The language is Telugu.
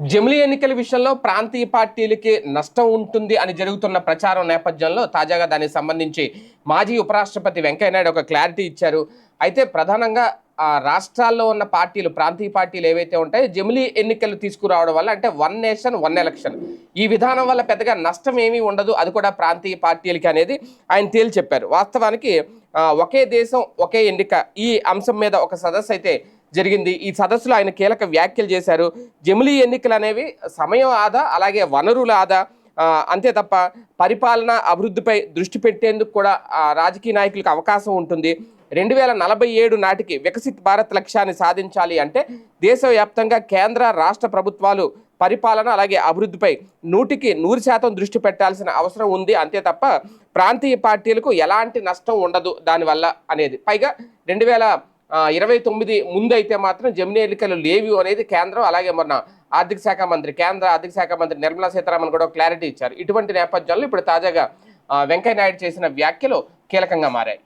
జమిలీ ఎన్నికల విషయంలో ప్రాంతీయ పార్టీలకి నష్టం ఉంటుంది అని జరుగుతున్న ప్రచారం నేపథ్యంలో తాజాగా దానికి సంబంధించి మాజీ ఉపరాష్ట్రపతి వెంకయ్యనాయుడు ఒక క్లారిటీ ఇచ్చారు. అయితే ప్రధానంగా ఆ రాష్ట్రాల్లో ఉన్న పార్టీలు ప్రాంతీయ పార్టీలు ఏవైతే ఉంటాయో జమిలీ ఎన్నికలు తీసుకురావడం వల్ల అంటే వన్ నేషన్ వన్ ఎలక్షన్. ఈ విధానం వల్ల పెద్దగా నష్టం ఏమీ ఉండదు. అది కూడా ప్రాంతీయ పార్టీలకి అనేది ఆయన తేల్చి చెప్పారు. వాస్తవానికి ఒకే దేశం ఒకే ఎన్నిక ఈ అంశం మీద ఒక సదస్సు అయితే జరిగింది. ఈ సదస్సులో ఆయన కీలక వ్యాఖ్యలు చేశారు. జమిలీ ఎన్నికలు అనేవి సమయం ఆదా అలాగే వనరుల ఆదా అంతే తప్ప పరిపాలన అభివృద్ధిపై దృష్టి పెట్టేందుకు కూడా రాజకీయ నాయకులకు అవకాశం ఉంటుంది. రెండు వేల నలభై ఏడు నాటికి వికసిత్ భారత్ లక్ష్యాన్ని సాధించాలి అంటే దేశవ్యాప్తంగా కేంద్ర రాష్ట్ర ప్రభుత్వాలు పరిపాలన అలాగే అభివృద్ధిపై నూటికి నూరు శాతం దృష్టి పెట్టాల్సిన అవసరం ఉంది. అంతే తప్ప ప్రాంతీయ పార్టీలకు ఎలాంటి నష్టం ఉండదు దానివల్ల అనేది. పైగా రెండు వేల ఇరవై తొమ్మిది ముందు అయితే మాత్రం జమినీ ఎన్నికలు లేవు అనేది కేంద్రం అలాగే మొన్న ఆర్థిక శాఖ మంత్రి కేంద్ర ఆర్థిక శాఖ మంత్రి నిర్మలా సీతారామన్ కూడా క్లారిటీ ఇచ్చారు. ఇటువంటి నేపథ్యంలో ఇప్పుడు తాజాగా వెంకయ్య నాయుడు చేసిన వ్యాఖ్యలు కీలకంగా మారాయి.